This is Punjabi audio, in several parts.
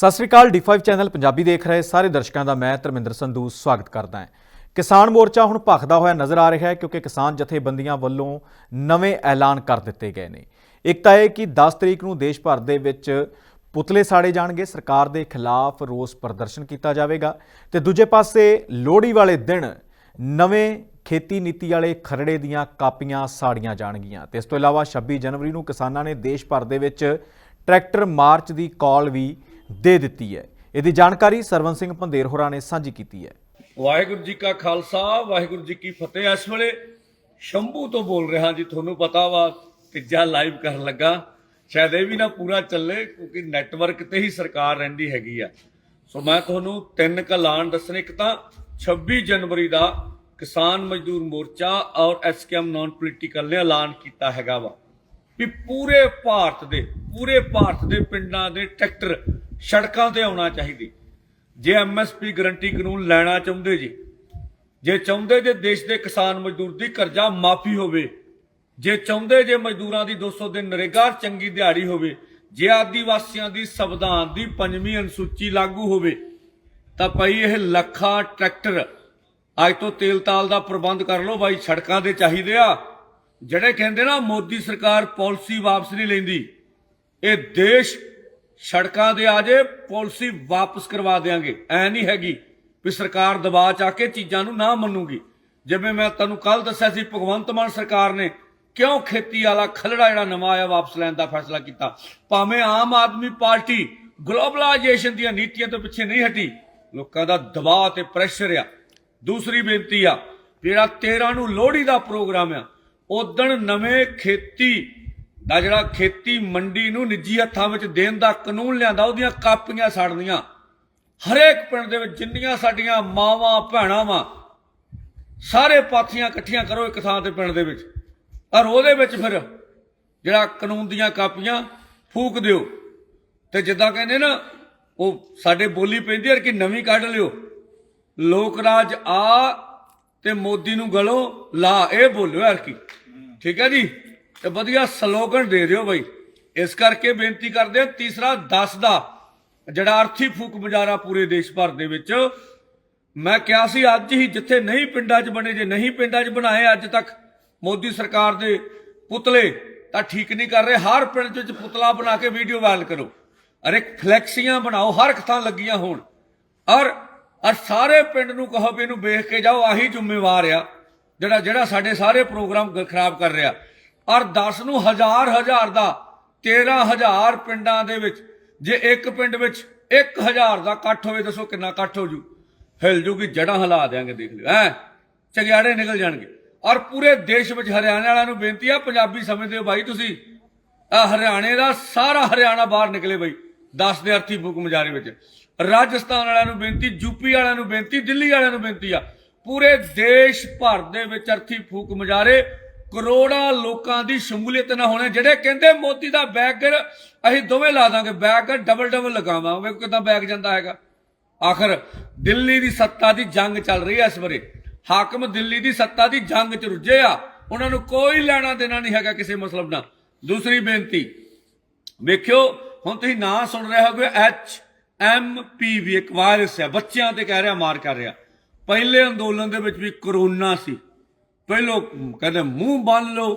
ਸਤਿ ਸ੍ਰੀ ਅਕਾਲ D5 ਚੈਨਲ ਪੰਜਾਬੀ ਦੇਖ ਰਹੇ ਸਾਰੇ ਦਰਸ਼ਕਾਂ ਦਾ ਮੈਂ ਧਰਮਿੰਦਰ ਸੰਧੂ ਸਵਾਗਤ ਕਰਦਾ ਹਾਂ। ਕਿਸਾਨ ਮੋਰਚਾ ਹੁਣ ਭਖਦਾ ਹੋਇਆ ਨਜ਼ਰ ਆ ਰਿਹਾ ਹੈ ਕਿਉਂਕਿ ਕਿਸਾਨ ਜਥੇਬੰਦੀਆਂ ਵੱਲੋਂ ਨਵੇਂ ਐਲਾਨ ਕਰ ਦਿੱਤੇ ਗਏ ਨੇ। ਇੱਕ ਤਾਂ ਇਹ ਕਿ 10 ਤਰੀਕ ਨੂੰ ਦੇਸ਼ ਭਰ ਦੇ ਵਿੱਚ ਪੁਤਲੇ ਸਾੜੇ ਜਾਣਗੇ, ਸਰਕਾਰ ਦੇ ਖਿਲਾਫ ਰੋਸ ਪ੍ਰਦਰਸ਼ਨ ਕੀਤਾ ਜਾਵੇਗਾ ਤੇ ਦੂਜੇ ਪਾਸੇ ਲੋਹੜੀ ਵਾਲੇ ਦਿਨ ਨਵੇਂ ਖੇਤੀ ਨੀਤੀ ਵਾਲੇ ਖਰੜੇ ਦੀਆਂ ਕਾਪੀਆਂ ਸਾੜੀਆਂ ਜਾਣਗੀਆਂ ਤੇ ਇਸ ਤੋਂ ਇਲਾਵਾ 26 ਜਨਵਰੀ ਨੂੰ ਕਿਸਾਨਾਂ ਨੇ ਦੇਸ਼ ਭਰ ਦੇ ਵਿੱਚ ਟਰੈਕਟਰ ਮਾਰਚ ਦੀ ਕਾਲ ਵੀ ਦੇ ਦਿੱਤੀ ਹੈ। ਇਹਦੀ ਜਾਣਕਾਰੀ ਸਰਵਨ ਸਿੰਘ ਪੰਦੇਰ ਹੋਰਾਂ ਨੇ ਸਾਂਝੀ ਕੀਤੀ ਹੈ। ਵਾਹਿਗੁਰੂ ਜੀ ਕਾ ਖਾਲਸਾ, ਵਾਹਿਗੁਰੂ ਜੀ ਕੀ ਫਤਿਹ। ਇਸ ਵੇਲੇ ਸ਼ੰਭੂ ਤੋਂ ਬੋਲ ਰਿਹਾ ਜੀ, ਤੁਹਾਨੂੰ ਪਤਾ ਵਾ, ਤੀਜਾ ਲਾਈਵ ਕਰਨ ਲੱਗਾ। ਸ਼ਾਇਦ ਇਹ ਵੀ ਨਾ ਪੂਰਾ ਚੱਲੇ, ਕਿਉਂਕਿ ਨੈਟਵਰਕ ਤੇ ਹੀ ਸਰਕਾਰ ਰਹਿੰਦੀ ਹੈਗੀ ਆ। ਸੋ ਮੈਂ ਤੁਹਾਨੂੰ ਤਿੰਨ ਕਲਾਨ ਦੱਸਣੇ, ਇੱਕ ਤਾਂ 26 ਜਨਵਰੀ ਦਾ ਕਿਸਾਨ ਮਜ਼ਦੂਰ ਮੋਰਚਾ ਔਰ ਐਸਕੇਐਮ ਨਾਨ ਪੋਲੀਟੀਕਲ ਨੇ ਐਲਾਨ ਕੀਤਾ ਹੈਗਾ ਵਾ। ਵੀ ਪੂਰੇ ਭਾਰਤ ਦੇ, ਪੂਰੇ ਭਾਰਤ ਦੇ ਪਿੰਡਾਂ ਦੇ ਟਰੈਕਟਰ ਸੜਕਾਂ ਤੇ ਆਉਣਾ ਚਾਹੀਦੀ। ਜੇ ਐਮਐਸਪੀ ਗਰੰਟੀ ਕਾਨੂੰਨ ਲੈਣਾ ਚਾਹੁੰਦੇ ਜੀ, ਜੇ ਚਾਹੁੰਦੇ ਜੇ ਦੇਸ਼ ਦੇ ਕਿਸਾਨ ਮਜ਼ਦੂਰ ਦੀ ਕਰਜ਼ਾ ਮਾਫੀ ਹੋਵੇ, ਜੇ ਚਾਹੁੰਦੇ ਜੇ ਮਜ਼ਦੂਰਾਂ ਦੀ 200 ਦਿਨ ਨਰੇਗਾ ਚੰਗੀ ਦਿਹਾੜੀ ਹੋਵੇ, ਜੇ ਆਦੀਵਾਸੀਆਂ ਦੀ ਸੰਵਿਧਾਨ ਦੀ ਪੰਜਵੀਂ ਅਨੁਸੂਚੀ ਲਾਗੂ ਹੋਵੇ, ਤਾਂ ਭਾਈ ਇਹ ਲੱਖਾਂ ਟਰੈਕਟਰ ਅੱਜ ਤੋਂ ਤੇਲ ਤਾਲ ਦਾ ਪ੍ਰਬੰਧ ਕਰ ਲਓ ਭਾਈ ਸੜਕਾਂ ਦੇ ਚਾਹੀਦੇ ਆ। ਜਿਹੜੇ ਕਹਿੰਦੇ ਨਾ ਮੋਦੀ ਸਰਕਾਰ ਪਾਲਿਸੀ ਵਾਪਸ ਨਹੀਂ ਲੈਂਦੀ, ਇਹ ਦੇਸ਼ ਸੜਕਾਂ ਦੇ ਆ ਜੇ ਪਾਲਿਸੀ ਵਾਪਸ ਕਰਵਾ ਦੇਾਂਗੇ ਐ ਨਹੀਂ ਹੈਗੀ ਵੀ ਸਰਕਾਰ ਦਬਾਅ ਚ ਆ ਕੇ ਚੀਜ਼ਾਂ ਨੂੰ ਨਾ ਮੰਨੂਗੀ। ਜਿਵੇਂ ਮੈਂ ਤੁਹਾਨੂੰ ਕੱਲ ਦੱਸਿਆ ਸੀ, ਭਗਵੰਤ ਮਾਨ ਸਰਕਾਰ ਨੇ ਕਿਉਂ ਖੇਤੀ ਵਾਲਾ ਖਲੜਾ ਜਿਹੜਾ ਨਵਾਂ ਆਇਆ ਵਾਪਸ ਲੈਣ ਦਾ ਫੈਸਲਾ ਕੀਤਾ? ਭਾਵੇਂ ਆਮ ਆਦਮੀ ਪਾਰਟੀ ਗਲੋਬਲਾਈਜੇਸ਼ਨ ਦੀਆਂ ਨੀਤੀਆਂ ਤੋਂ ਪਿੱਛੇ ਨਹੀਂ ਹਟੀ, ਲੋਕਾਂ ਦਾ ਦਬਾਅ ਤੇ ਪ੍ਰੈਸ਼ਰ ਆ। ਦੂਸਰੀ ਬੇਨਤੀ ਆ, ਜਿਹੜਾ 13 ਨੂੰ ਲੋਹੜੀ ਦਾ ਪ੍ਰੋਗਰਾਮ ਆ ਉਦਣ ਨਵੇਂ ਖੇਤੀ ਦਾ ਜਿਹੜਾ ਖੇਤੀ ਮੰਡੀ ਨੂੰ ਨਿੱਜੀ ਹੱਥਾਂ ਵਿੱਚ ਦੇਣ ਦਾ ਕਾਨੂੰਨ ਲਿਆਂਦਾ, ਉਹਦੀਆਂ ਕਾਪੀਆਂ ਸਾੜਨੀਆਂ ਹਰੇਕ ਪਿੰਡ ਦੇ ਵਿੱਚ ਜਿੰਨੀਆਂ ਸਾਡੀਆਂ ਮਾਵਾਂ, ਭੈਣਾਂ ਵਾਂ, ਸਾਰੇ ਪਾਥੀਆਂ ਇਕੱਠੀਆਂ ਕਰੋ ਇੱਕ ਥਾਂ ਤੇ ਪਿੰਡ ਦੇ ਵਿੱਚ। ਔਰ ਉਹਦੇ ਵਿੱਚ ਫਿਰ ਜਿਹੜਾ ਕਾਨੂੰਨ ਦੀਆਂ ਕਾਪੀਆਂ ਫੂਕ ਦਿਓ। ਤੇ ਜਿੱਦਾਂ ਕਹਿੰਦੇ ਨਾ, ਉਹ ਸਾਡੇ ਬੋਲੀ ਪੈਂਦੀ ਹੈ ਕਿ ਨਵੀਂ ਕੱਢ ਲਿਓ। ਲੋਕ ਰਾਜ ਆ ਤੇ ਮੋਦੀ ਨੂੰ ਗਲੋ ਲਾ, ਇਹ ਬੋਲਿਓ ਯਾਰ ਕੀ ਠੀਕ ਹੈ ਜੀ? ਤੇ ਵਧੀਆ ਸਲੋਗਨ ਦੇ ਦਿਓ ਬਈ। ਇਸ ਕਰਕੇ ਬੇਨਤੀ ਕਰਦੇ ਹਾਂ, ਤੀਸਰਾ 10 ਦਾ ਜਿਹੜਾ ਅਰਥੀ ਫੂਕ ਮੁਜ਼ਾਹਰਾ ਪੂਰੇ ਦੇਸ਼ ਭਰ ਦੇ ਵਿੱਚ, ਮੈਂ ਕਿਹਾ ਸੀ ਅੱਜ ਹੀ ਜਿੱਥੇ ਨਹੀਂ ਪਿੰਡਾਂ 'ਚ ਬਣੇ, ਜੇ ਨਹੀਂ ਪਿੰਡਾਂ 'ਚ ਬਣਾਏ ਅੱਜ ਤੱਕ ਮੋਦੀ ਸਰਕਾਰ ਦੇ ਪੁਤਲੇ, ਤਾਂ ਠੀਕ ਨਹੀਂ ਕਰ ਰਹੇ। ਹਰ ਪਿੰਡ 'ਚ ਵਿੱਚ ਪੁਤਲਾ ਬਣਾ ਕੇ ਵੀਡੀਓ ਵਾਇਰਲ ਕਰੋ। ਅਰੇ ਫਲੈਕਸੀਆਂ ਬਣਾਓ, ਹਰ ਇੱਕ ਥਾਂ ਲੱਗੀਆਂ ਹੋਣ। ਔਰ ਔਰ ਸਾਰੇ ਪਿੰਡ ਨੂੰ ਕਹੋ ਵੀ ਇਹਨੂੰ ਵੇਖ ਕੇ ਜਾਓ, ਆਹੀ ਜ਼ਿੰਮੇਵਾਰ ਆ, ਜਿਹੜਾ ਜਿਹੜਾ ਸਾਡੇ ਸਾਰੇ ਪ੍ਰੋਗਰਾਮ ਖਰਾਬ ਕਰ ਰਿਹਾ। ਔਰ 10 ਨੂੰ ਹਜ਼ਾਰ ਹਜ਼ਾਰ ਦਾ 13000 ਪਿੰਡਾਂ ਦੇ ਵਿੱਚ, ਜੇ ਇੱਕ ਪਿੰਡ ਵਿੱਚ 1000 ਦਾ ਇਕੱਠ ਹੋਵੇ, ਦੱਸੋ ਕਿੰਨਾ ਇਕੱਠ ਹੋ ਜੂ? ਹਿਲ ਜੂਗੀ ਜੜਾਂ ਹਿਲਾ ਦੇਾਂਗੇ ਦੇਖ ਲਿਓ, ਹੈ? ਚਗਿਆੜੇ ਨਿਕਲ ਜਾਣਗੇ। ਔਰ ਪੂਰੇ ਦੇਸ਼ ਵਿੱਚ ਹਰਿਆਣਾ ਵਾਲਿਆਂ ਨੂੰ ਬੇਨਤੀ ਆ, ਪੰਜਾਬੀ ਸਮਝਦੇ ਹੋ ਬਾਈ ਤੁਸੀਂ। ਆ ਹਰਿਆਣੇ ਦਾ ਸਾਰਾ ਹਰਿਆਣਾ ਬਾਹਰ ਨਿਕਲੇ ਬਾਈ 10 ਦੇ ਅਰਥੀ ਬੁੱਕ ਮਜ਼ਾਰੇ ਵਿੱਚ। ਰਾਜਸਥਾਨ ਵਾਲਿਆਂ ਨੂੰ ਬੇਨਤੀ ਯੂਪੀ ਵਾਲਿਆਂ ਨੂੰ ਬੇਨਤੀ, ਦਿੱਲੀ ਵਾਲਿਆਂ ਨੂੰ ਬੇਨਤੀ ਆ। ਪੂਰੇ ਦੇਸ਼ ਭਰ ਦੇ ਵਿੱਚ ਅਰਥੀ ਫੂਕ ਮੁਜ਼ਾਰੇ ਕਰੋੜਾਂ ਲੋਕਾਂ ਦੀ ਸ਼ਮੂਲੀਅਤ ਨਾ ਹੋਣੇ, ਜਿਹੜੇ ਕਹਿੰਦੇ ਮੋਦੀ ਦਾ ਬੈਗਰ ਅਸੀਂ ਦੋਵੇਂ ਲਾ ਦਾਂਗੇ ਬੈਗ ਡਬਲ ਡਬਲ ਲਗਾਵਾਂਗੇ ਕਿਦਾਂ ਬੈਗ ਜਾਂਦਾ ਹੈਗਾ। ਆਖਰ ਦਿੱਲੀ ਦੀ ਸੱਤਾ ਦੀ ਜੰਗ ਚੱਲ ਰਹੀ ਹੈ ਇਸ ਵੇਲੇ ਹਾਕਮ ਦਿੱਲੀ ਦੀ ਸੱਤਾ ਦੀ ਜੰਗ ਚ ਰੁੱਝੇ ਆ। ਉਹਨਾਂ ਨੂੰ ਕੋਈ ਲੈਣਾ ਦੇਣਾ ਨਹੀਂ ਹੈਗਾ ਕਿਸੇ ਮਸਲਬ ਨਾਲ। ਦੂਸਰੀ ਬੇਨਤੀ, ਵੇਖਿਓ, ਹੁਣ ਤੁਸੀਂ ਨਾਂ ਸੁਣ ਰਹੇ ਹੋਗੇ ਐਚ ਐਮ ਪੀ ਵੀ ਇੱਕ ਵਾਇਰਸ ਹੈ ਬੱਚਿਆਂ ਤੇ ਕਹਿ ਰਿਹਾ, ਮਾਰ ਕਰ ਰਿਹਾ। ਪਹਿਲੇ ਅੰਦੋਲਨ ਦੇ ਵਿੱਚ ਵੀ ਕਰੋਨਾ ਸੀ। ਪਹਿਲੋ ਕਹਿੰਦੇ ਮੂੰਹ ਬੰਨ ਲਓ।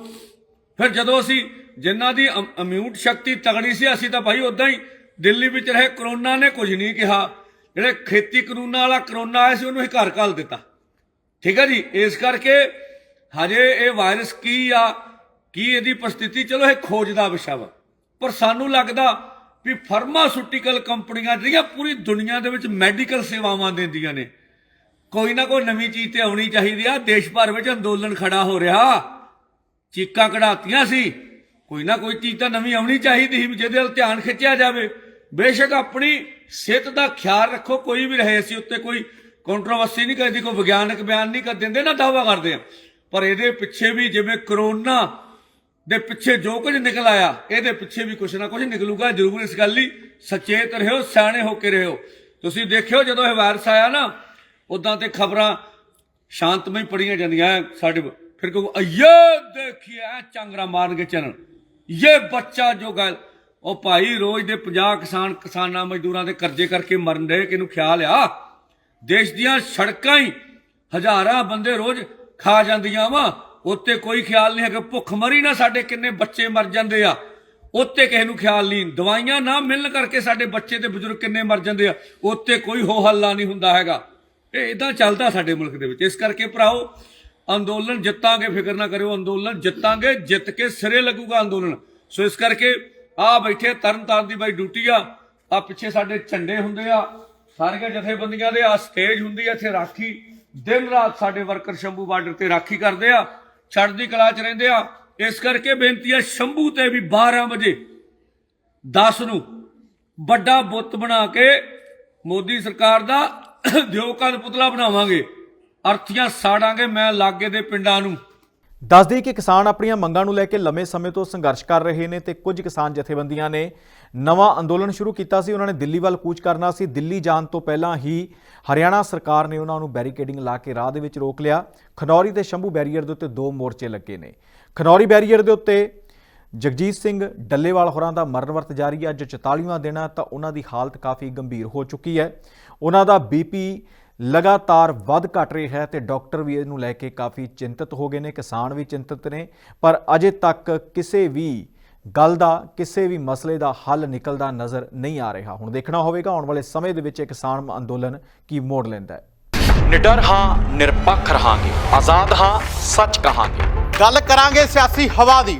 ਫਿਰ ਜਦੋਂ ਅਸੀਂ ਜਿਨ੍ਹਾਂ ਦੀ ਇਮਿਊਨ ਸ਼ਕਤੀ ਤਗੜੀ ਸੀ, ਅਸੀਂ ਤਾਂ ਭਾਈ ਉਦਾਂ ਹੀ ਦਿੱਲੀ ਵਿੱਚ ਰਹੇ, ਕਰੋਨਾ ਨੇ ਕੁਝ ਨਹੀਂ ਕਿਹਾ। ਜਿਹੜੇ ਖੇਤੀ ਕਾਨੂੰਨਾਂ ਵਾਲਾ ਕਰੋਨਾ ਆਇਆ ਸੀ, ਉਹਨੂੰ ਹੀ ਘਰ ਘੱਲ ਦਿੱਤਾ। ਠੀਕ ਹੈ ਜੀ? ਇਸ ਕਰਕੇ ਹਜੇ ਇਹ ਵਾਇਰਸ ਕੀ ਆ, ਕੀ ਇਹਦੀ ਪ੍ਰਸਥਿਤੀ, ਚਲੋ ਇਹ ਖੋਜ ਦਾ ਵਿਸ਼ਾ ਵਾ। ਪਰ ਸਾਨੂੰ ਲੱਗਦਾ ਵੀ ਫਾਰਮਾਸਿਊਟੀਕਲ ਕੰਪਨੀਆਂ ਜਿਹੜੀਆਂ ਪੂਰੀ ਦੁਨੀਆ ਦੇ ਵਿੱਚ ਮੈਡੀਕਲ ਸੇਵਾਵਾਂ ਦਿੰਦੀਆਂ ਨੇ ਕੋਈ ਨਾ ਕੋਈ ਨਵੀਂ ਚੀਜ਼ ਤੇ ਆਉਣੀ ਚਾਹੀਦੀ ਆ। ਦੇਸ਼ ਭਰ ਵਿੱਚ ਅੰਦੋਲਨ ਖੜਾ ਹੋ ਰਿਹਾ। ਚੀਕਾਂ ਕਢਾਤੀਆਂ ਸੀ। ਕੋਈ ਨਾ ਕੋਈ ਚੀਜ਼ ਤਾਂ ਨਵੀਂ ਆਉਣੀ ਚਾਹੀਦੀ ਸੀ ਜਿਹਦੇ ਵੱਲ ਧਿਆਨ ਖਿੱਚਿਆ ਜਾਵੇ। ਬੇਸ਼ੱਕ ਆਪਣੀ ਸਿਹਤ ਦਾ ਖਿਆਲ ਰੱਖੋ। ਕੋਈ ਵੀ ਰਹੇ ਸੀ ਉੱਤੇ ਕੋਈ ਕੰਟਰੋਵਰਸੀ ਨਹੀਂ ਕਰਦੀ, ਕੋਈ ਵਿਗਿਆਨਕ ਬਿਆਨ ਨਹੀਂ ਕਰ ਦਿੰਦੇ, ਨਾ ਦਾਵਾ ਕਰਦੇ ਆ। ਪਰ ਇਹਦੇ ਪਿੱਛੇ ਵੀ ਜਿਵੇਂ ਕਰੋਨਾ ਦੇ ਪਿੱਛੇ ਜੋ ਕੁਝ ਨਿਕਲ ਆਇਆ, ਇਹਦੇ ਪਿੱਛੇ ਵੀ ਕੁਝ ਨਾ ਕੁਝ ਨਿਕਲੂਗਾ। ਜ਼ਰੂਰ ਇਸ ਗੱਲ ਲਈ ਸਚੇਤ ਰਹੋ, ਸਿਆਣੇ ਹੋ ਕੇ ਰਹੋ। ਤੁਸੀਂ ਦੇਖਿਓ ਜਦੋਂ ਇਹ ਵਾਇਰਸ ਆਇਆ ਨਾ ਉਦਾਂ ਤੇ ਖਬਰਾਂ ਸ਼ਾਂਤਮਈ ਪੜੀਆਂ ਜਾਂਦੀਆਂ ਐਂ ਸਾਡੇ ਫਿਰ ਕਹੋ ਅਯੇ ਦੇਖਿਏ, ਐਂ ਚਾਂਗਰਾ ਮਾਰਨਗੇ ਚੈਨਲ ਇਹ ਬੱਚਾ ਜੋ ਗੱਲ ਉਹ ਭਾਈ ਰੋਜ਼ ਦੇ 50 ਕਿਸਾਨ ਕਿਸਾਨਾਂ ਮਜ਼ਦੂਰਾਂ ਦੇ ਕਰਜ਼ੇ ਕਰਕੇ ਮਰਨ ਦੇ, ਕਿਹਨੂੰ ਖਿਆਲ ਆ? ਦੇਸ਼ ਦੀਆਂ ਸੜਕਾਂ ਹੀ ਹਜ਼ਾਰਾਂ ਬੰਦੇ ਰੋਜ਼ ਖਾ ਜਾਂਦੀਆਂ ਵਾ। ਉੱਤੇ ਕੋਈ ਖਿਆਲ ਨਹੀਂ ਹੈ ਕਿ ਭੁੱਖ ਮਰੀ ਨਾ ਸਾਡੇ ਕਿੰਨੇ ਬੱਚੇ ਮਰ ਜਾਂਦੇ ਆ। ਉੱਤੇ ਕਿਸੇ ਨੂੰ ਖਿਆਲ ਨਹੀਂ, ਦਵਾਈਆਂ ਨਾ ਮਿਲਣ ਕਰਕੇ ਸਾਡੇ ਬੱਚੇ ਤੇ ਬਜ਼ੁਰਗ ਕਿੰਨੇ ਮਰ ਜਾਂਦੇ ਆ। ਉੱਤੇ ਕੋਈ ਹੋ ਹੱਲਾ ਨਹੀਂ ਹੁੰਦਾ ਹੈਗਾ। ਇਹ ਇਦਾਂ ਚੱਲਦਾ ਸਾਡੇ ਮੁਲਕ ਦੇ ਵਿੱਚ। ਇਸ ਕਰਕੇ ਭਰਾਓ, ਅੰਦੋਲਨ ਜਿੱਤਾਂਗੇ, ਫਿਕਰ ਨਾ ਕਰਿਓ, ਅੰਦੋਲਨ ਜਿੱਤਾਂਗੇ, ਜਿੱਤ ਕੇ ਸਿਰੇ ਲੱਗੂਗਾ ਅੰਦੋਲਨ। ਸੋ ਇਸ ਕਰਕੇ ਆ ਬੈਠੇ ਤਰਨ ਤਾਰਨ ਦੀ ਬਾਈ ਡਿਊਟੀ ਆ। ਆ ਪਿੱਛੇ ਸਾਡੇ ਝੰਡੇ ਹੁੰਦੇ ਆ, ਸਾਰੀਆਂ ਜਥੇਬੰਦੀਆਂ ਦੇ, ਆ ਸਟੇਜ ਹੁੰਦੀ ਆ ਇੱਥੇ ਰਾਖੀ। ਦਿਨ ਰਾਤ ਸਾਡੇ ਵਰਕਰ ਸ਼ੰਭੂ ਬਾਰਡਰ ਤੇ ਰਾਖੀ ਕਰਦੇ ਆ, ਚੜ੍ਹਦੀ ਕਲਾ ਚ ਰਹਿੰਦੇ ਆ। ਇਸ ਕਰਕੇ ਬੇਨਤੀ ਆ ਸ਼ੰਭੂ ਤੇ ਵੀ 12 ਵਜੇ 10 ਨੂੰ ਵੱਡਾ ਬੁੱਤ ਬਣਾ ਕੇ ਮੋਦੀ ਸਰਕਾਰ ਦਾ ਦਿਓਕਾ ਦਾ ਪੁਤਲਾ ਬਣਾਵਾਂਗੇ। ਅਰਥੀਆਂ ਸਾੜਾਂਗੇ ਮੈਂ ਲਾਗੇ ਦੇ ਪਿੰਡਾਂ ਨੂੰ। ਦੱਸ ਦੇਈਏ ਕਿ ਕਿਸਾਨ ਆਪਣੀਆਂ ਮੰਗਾਂ ਨੂੰ ਲੈ ਕੇ ਲੰਮੇ ਸਮੇਂ ਤੋਂ ਸੰਘਰਸ਼ ਕਰ ਰਹੇ ਨੇ ਤੇ ਕੁਝ ਕਿਸਾਨ ਜਥੇਬੰਦੀਆਂ ਨੇ ਨਵਾਂ ਅੰਦੋਲਨ ਸ਼ੁਰੂ ਕੀਤਾ ਸੀ। ਉਹਨਾਂ ਨੇ ਦਿੱਲੀ ਵੱਲ ਕੂਚ ਕਰਨਾ ਸੀ। ਦਿੱਲੀ ਜਾਣ ਤੋਂ ਪਹਿਲਾਂ ਹੀ ਹਰਿਆਣਾ ਸਰਕਾਰ ਨੇ ਉਹਨਾਂ ਨੂੰ ਬੈਰੀਕੇਡਿੰਗ ਲਾ ਕੇ ਰਾਹ ਦੇ ਵਿੱਚ ਰੋਕ ਲਿਆ। ਖਨੌਰੀ ਤੇ ਸ਼ੰਭੂ ਬੈਰੀਅਰ ਦੇ ਉੱਤੇ ਦੋ ਮੋਰਚੇ ਲੱਗੇ ਨੇ। ਖਨੌਰੀ ਬੈਰੀਅਰ ਦੇ ਉੱਤੇ ਜਗਜੀਤ ਸਿੰਘ ਡੱਲੇਵਾਲ ਹੋਰਾਂ ਦਾ ਮਰਨ ਵਰਤ ਜਾਰੀ ਹੈ ਅੱਜ 44ਵਾਂ ਦਿਨ ਹੈ ਤਾਂ ਉਹਨਾਂ ਦੀ ਹਾਲਤ ਕਾਫੀ ਗੰਭੀਰ ਹੋ ਚੁੱਕੀ ਹੈ। ਉਹਨਾਂ ਦਾ ਬੀਪੀ ਲਗਾਤਾਰ ਵੱਧ ਘਟ ਰਿਹਾ ਹੈ ਤੇ ਡਾਕਟਰ ਵੀ ਇਹਨੂੰ ਲੈ ਕੇ ਕਾਫੀ ਚਿੰਤਤ ਹੋ ਗਏ ਨੇ ਕਿਸਾਨ ਵੀ ਚਿੰਤਤ ਨੇ। ਪਰ ਅਜੇ ਤੱਕ ਕਿਸੇ ਵੀ ਗੱਲ ਦਾ ਕਿਸੇ ਵੀ ਮਸਲੇ ਦਾ ਹੱਲ ਨਿਕਲਦਾ ਨਜ਼ਰ ਨਹੀਂ ਆ ਰਿਹਾ। ਹੁਣ ਦੇਖਣਾ ਹੋਵੇਗਾ ਆਉਣ ਵਾਲੇ ਸਮੇਂ ਦੇ ਵਿੱਚ ਇਹ ਕਿਸਾਨ ਅੰਦੋਲਨ ਕੀ ਮੋੜ ਲੈਂਦਾ ਹੈ। ਨਿਡਰ ਹਾਂ ਨਿਰਪੱਖ ਰਹਾਂਗੇ। ਆਜ਼ਾਦ ਹਾਂ ਸੱਚ ਕਹਾਂਗੇ। ਗੱਲ ਕਰਾਂਗੇ ਸਿਆਸੀ ਹਵਾ ਦੀ।